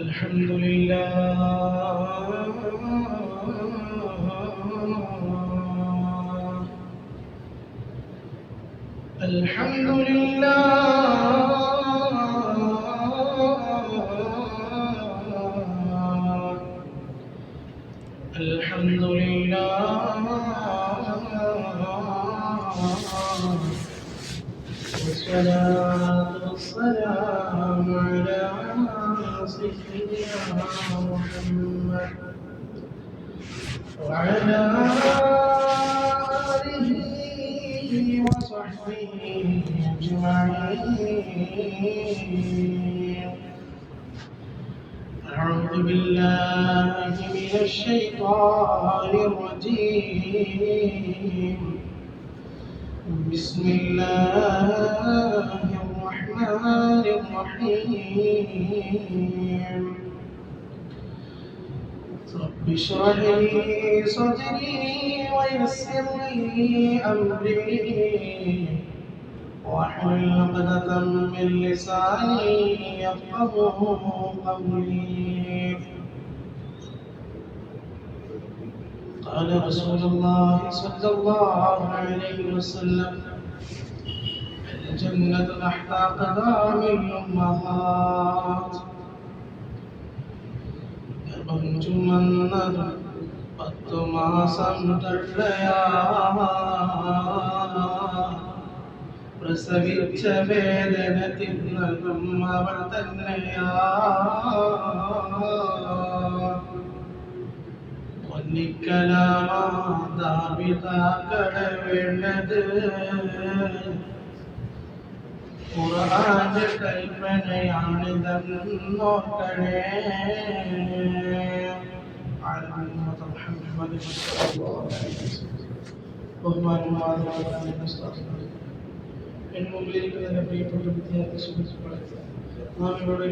الحمد لله. الحمد لله. والصلاة والسلام على سيدنا محمد وعلى آله وصحبه أجمعين. أعوذ بالله من الشيطان الرجيم. بسم الله الرحمن الرحيم. رب اشرح لي صدري ويسر لي أمري. واحلل عقدة من لساني يفقه قولي. قال رسول الله صلى الله عليه وسلم الجنة تحت أقدام الأمهات ഗർഭം ചുമന്നത് പത്തു മാസം തള്ളയാ പ്രസവിച്ച വേദന തിന്നതും അവൾ തന്നെയാ പൊന്നിക്കലാമാതാപിതാക്കള വേണ്ടത് ഖുർആന്റെ കൽപ്പനയാണിതെന്ന് നോക്കണേ മുമ്പിലിരിക്കുന്ന പ്രിയപ്പെട്ട വിദ്യാർത്ഥി സുഹൃത്തുക്കളെ നാം ഇവിടെ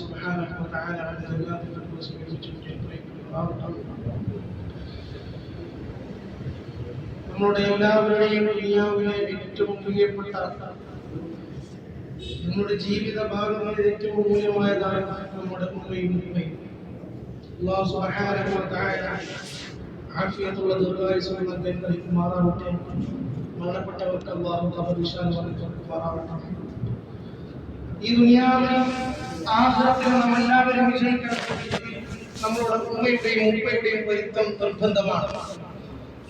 സുബ്ഹാനഹു വ തആല അവന്റെ ജന്നാത്തിൽ ഫിർദൗസിൽ ഒരുമിച്ച് നമ്മുടെ എല്ലാവരുടെയും ദുനിയാവിലെ ഏറ്റവും പ്രിയപ്പെട്ട നമ്മുടെ ജീവിത ഭാഗമായ ഏറ്റവും മൂല്യമായതാണ് നമ്മുടെ ഉമ്മയും ഉമ്മയും അല്ലാഹു സുബ്ഹാനഹു വ തആല ആഫിയത്തുള്ള ദീർഘായുസ്സും നൽകി നൽകുമാറാവട്ടെ മരണപ്പെട്ടവർക്ക് അള്ളാഹു വിശാലമായി കൊടുക്കുമാറാവട്ടെ ഈ ദുനിയാവിൽ ആഖിറത്തിൽ നാം എല്ലാവരും വിജയിക്കണം. നമ്മളുടെ ഉമ്മയുടെയും ഉപ്പയുടെയും പൊരുത്തം നിർബന്ധമാണ്.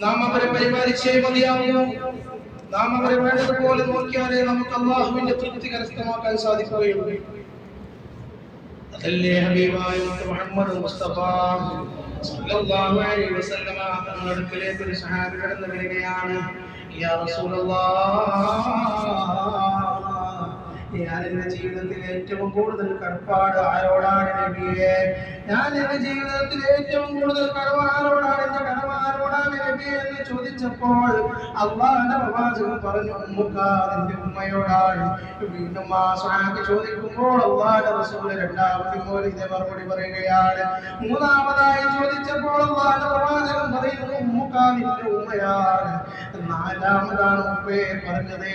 നാം അവരെ പരിപാലിച്ചേ മതിയാവുമോ നാം അവരെ വേണ്ടതുപോലെ നോക്കിയാലേ നമുക്ക് അള്ളാഹുവിന്റെ തൃപ്തി കരസ്ഥമാക്കാൻ സാധിക്കുകയുള്ളൂ. അതല്ലേ ഹബീബായ മുഹമ്മദ് മുസ്തഫ? സല്ലല്ലാഹു അലൈഹി വസല്ലമ തങ്ങളുടെ ഒരു സഹാബി കടന്നു വരികയാണ്. യാ റസൂലല്ലാഹ് എന്റെ ജീവിതത്തിൽ ഏറ്റവും കൂടുതൽ കടപ്പാട് ആരോടാണ് നബിയെ? ഞാൻ എന്റെ ജീവിതത്തിൽ ഏറ്റവും കൂടുതൽ കടവ് ആരോടാണ്? എന്റെ കടവ് ആരോടാണ് നബിയെ എന്ന് ചോദിച്ചപ്പോൾ അള്ളാഹുന്റെ പ്രവാചകൻ പറഞ്ഞു ഉമ്മുക്ക നിന്റെ ഉമ്മയോടാണ്. വീണ്ടും ആ സ്വഹാബി ചോദിക്കുമ്പോൾ അള്ളാഹുന്റെ റസൂൽ രണ്ടാമത്തെ പോലെ ഇതേ മറുപടി പറയുകയാണ്. മൂന്നാമതായി ചോദിച്ചപ്പോൾ അള്ളാഹുന്റെ പ്രവാചകൻ നിന്റെ ഉമ്മയാണ്. നാലാമതാണ് ഉപ്പയെ പറഞ്ഞത്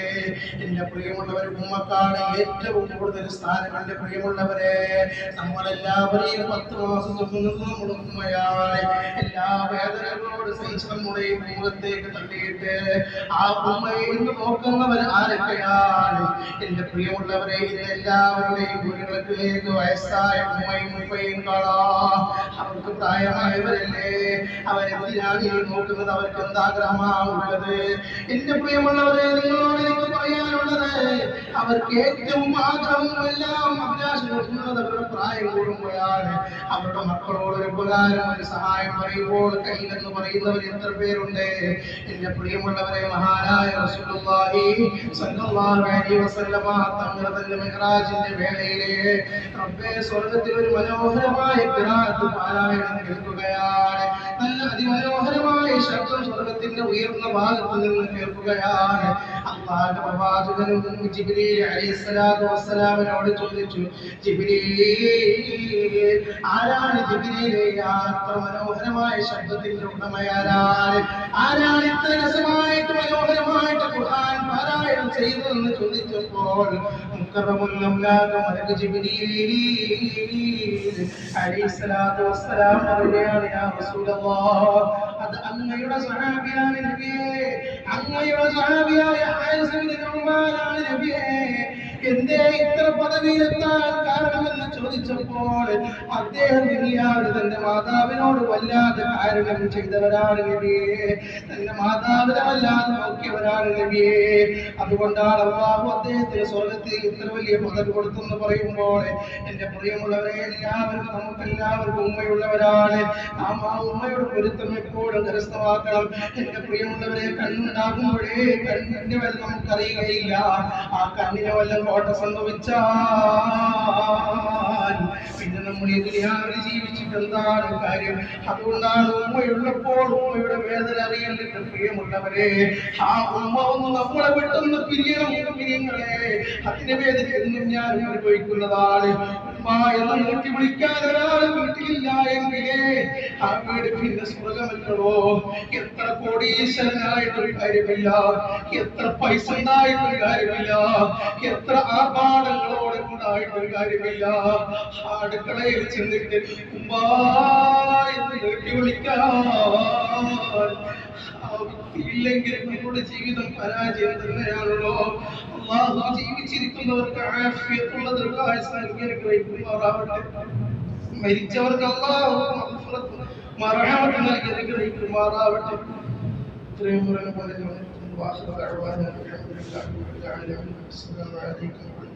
എന്റെ പ്രിയമുള്ളവർ ഉമ്മക്കാണ് ഏറ്റവും കൂടുതൽ സ്ഥാനം എന്റെ പ്രിയമുള്ളവരെ. നമ്മളെല്ലാവരെയും പത്ത് മാസം ചുമന്നത് നമ്മുടെ ഉമ്മയാണ് എല്ലാ വേദനകളോട് സഹിച്ച് നമ്മുടെ മുഖത്തേക്ക് തള്ളിയിട്ട് ആ ഉമ്മയെ നോക്കുന്നവർ ആരൊക്കെയാണ്? എന്റെ പ്രിയമുള്ളവരെ എല്ലാവരുടെയും വീടുകളിലേക്ക് വയസ്സായ ഉമ്മയും ഉപ്പയും കാണാം അവർക്ക് പ്രായമായവരല്ലേ? ഈ നോക്കുന്നത് അവർക്ക് എന്താഗ്രഹമാണുള്ളത്? എന്റെ പ്രിയമുള്ളവരെ നിങ്ങളോട് എനിക്ക് പറയാനുള്ളത് അവർക്ക് ഏറ്റവും ആഗ്രഹവും എല്ലാം അഭിലാഷങ്ങൾ അവരുടെ പ്രായം കൂടുമ്പോഴാണ്. അവരുടെ മക്കളോട് ഒരു ഉപകാരം ഒരു സഹായം പറയുമ്പോൾ കയ്യിലെന്ന് പറയുന്നവർ എത്ര പേരുണ്ട്? എന്റെ പ്രിയമുള്ളവരെ മഹാനായ റസൂലുള്ളാഹി അലൈഹി വസല്ലമ സ്വർഗത്തിൽ ഒരു മനോഹരമായ പാരായണം കേൾക്കുകയാണ് നല്ല അതിമനോഹരമായ ശബ്ദം സ്വർഗത്തിന്റെ ഉയർന്ന ഭാഗത്ത് നിന്ന് കേൾക്കുകയാണ്. അള്ളാഹുവിന്റെ പ്രവാചകനും ജിബ്രീൽ അലൈഹിസ്സലാത്തു വസ്സലാമിനോട് ചോദിച്ചു ജിബ്രീൽ ആരാണ് ജിബ്രീലെ? അത്ര മനോഹരമായ ശബ്ദത്തിന്റെ ഉടമയാരാണ്? ആരാണ് ഇത്ര രസമായിട്ട് പറയുകയാണ് എന്ന് റസൂലല്ലാഹ്. അത് അങ്ങയുടെ സ്വഹാബിയാണ് നബിയേ. അങ്ങയുടെ ഇബ്നു നുഅ്മാനാണ് നബിയേ. എന്തേ ഇത്ര പദവിയിലെത്താൻ കാരണമെന്ന് ചോദിച്ചപ്പോൾ അദ്ദേഹം ഇല്ലാതെ തന്റെ മാതാവിനോട് വല്ലാതെ കാരണം ചെയ്തവരാണ് നബിയെ. തന്റെ മാതാവിനെ വല്ലാതെ നോക്കിയവരാണ് നബിയെ. അതുകൊണ്ടാണ് അള്ളാഹു അദ്ദേഹത്തിന് സ്വർഗത്തിൽ ഇത്ര വലിയ പദവി കൊടുത്തെന്ന് പറയുമ്പോൾ എന്റെ പ്രിയമുള്ളവരെ എല്ലാവരും നമുക്ക് എല്ലാവർക്കും ഉമ്മയുള്ളവരാണ്. നാം ആ ഉമ്മയുടെ പൊരുത്തം എപ്പോഴും കരസ്ഥമാക്കണം. എന്റെ പ്രിയമുള്ളവരെ കണ്ണുണ്ടാകുമ്പോഴേ കണ്ണിന്റെ വല്ല നമുക്കറിയുകയില്ല. ആ കണ്ണിനെ വല്ല കോട്ട സംഭവിച്ചാൽ പിന്നെ നമ്മൾ ഈ ദുനിയാവിൽ ജീവിച്ചിട്ട് എന്താണ് കാര്യം? അതുകൊണ്ടാണ് ഉമ്മയുള്ളപ്പോൾ ഉമ്മയുടെ വേദന അറിയേണ്ടത് പ്രിയമുള്ളവരെ ആ ഉമ്മ ഒന്ന് നമ്മളെ പെട്ടെന്ന് പിരിയണം പിരിയങ്ങളെ. അതിന്റെ വേദന എന്നും ഞാൻ അനുഭവിക്കുന്നതാണ്. ഉമ്മ എന്ന് നോക്കി വിളിക്കാൻ ഒരാൾ വീട്ടിലില്ല എങ്കിലേ ആ വീട് പിന്നെ സ്വർഗമല്ലോ എത്ര കോടീശ്വരനായിട്ടൊരു കാര്യമില്ല. എത്ര പൈസ ഉണ്ടായിട്ടൊരു കാര്യമില്ല. എത്ര ആർഭാടങ്ങളോടെ ഉണ്ടായിട്ടൊരു കാര്യമില്ല. അടുക്കളയിൽ ചെന്നിട്ട് ഉമ്മാ എന്ന് നീട്ടി വിളിക്കാൻ ആ വ്യക്തിയില്ലെങ്കിൽ നമ്മുടെ ജീവിതം പരാജയം തന്നെയാണല്ലോ. അള്ളാഹു ജീവിച്ചിരിക്കുന്നവർക്ക് ആഫിയത്തുള്ള ദീർഘായുസ്സ് നൽകി അനുഗ്രഹിക്കുമാറാവട്ടെ മരിച്ചവർക്ക് അള്ളാഹു മഗ്ഫിറത്ത് മറഹമത്ത് നൽകി അനുഗ്രഹിക്കുമാറാവട്ടെ ഇത്രയും പറഞ്ഞു പറഞ്ഞു വാഹന അൽഹംദുലില്ലാഹി റബ്ബിൽ ആലമീൻ അസ്സലാമു അലൈക്കും